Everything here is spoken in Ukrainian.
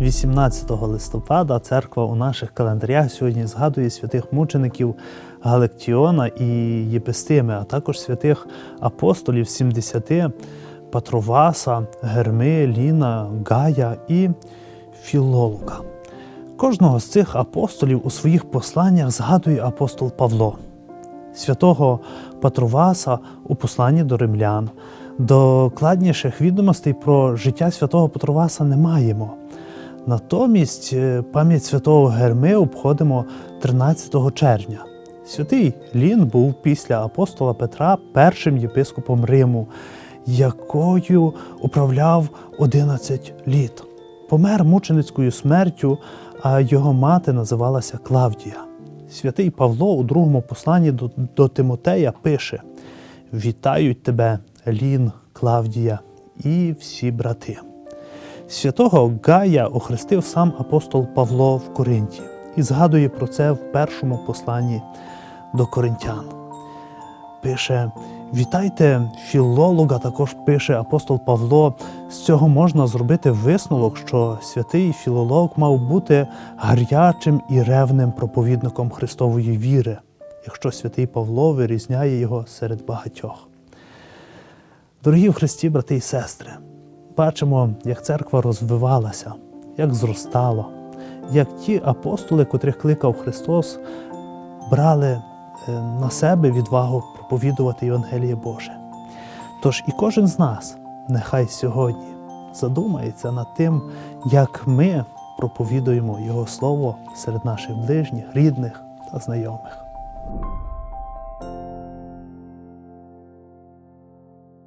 18 листопада церква у наших календарях сьогодні згадує святих мучеників Галактіона і Єпистими, а також святих апостолів 70 Патроваса, Герми, Ліна, Гая і Філолога. Кожного з цих апостолів у своїх посланнях згадує апостол Павло святого Патруваса у посланні до римлян. Докладніших відомостей про життя святого Патруваса не маємо. Натомість е, пам'ять святого Герми обходимо 13 червня. Святий Лін був після апостола Петра першим єпископом Риму, якою управляв 11 літ. Помер мученицькою смертю, а його мати називалася Клавдія. Святий Павло у другому посланні до, до Тимотея пише: Вітають тебе, Лін, Клавдія і всі брати. Святого Гая охрестив сам апостол Павло в Коринті і згадує про це в першому посланні до коринтян. Пише: Вітайте філолога, також пише апостол Павло. З цього можна зробити висновок, що святий філолог мав бути гарячим і ревним проповідником Христової віри, якщо святий Павло вирізняє його серед багатьох. Дорогі в Христі, брати і сестри, бачимо, як церква розвивалася, як зростала, як ті апостоли, котрих кликав Христос, брали е, на себе відвагу проповідувати Євангеліє Боже. Тож і кожен з нас нехай сьогодні задумається над тим, як ми проповідуємо Його Слово серед наших ближніх, рідних та знайомих.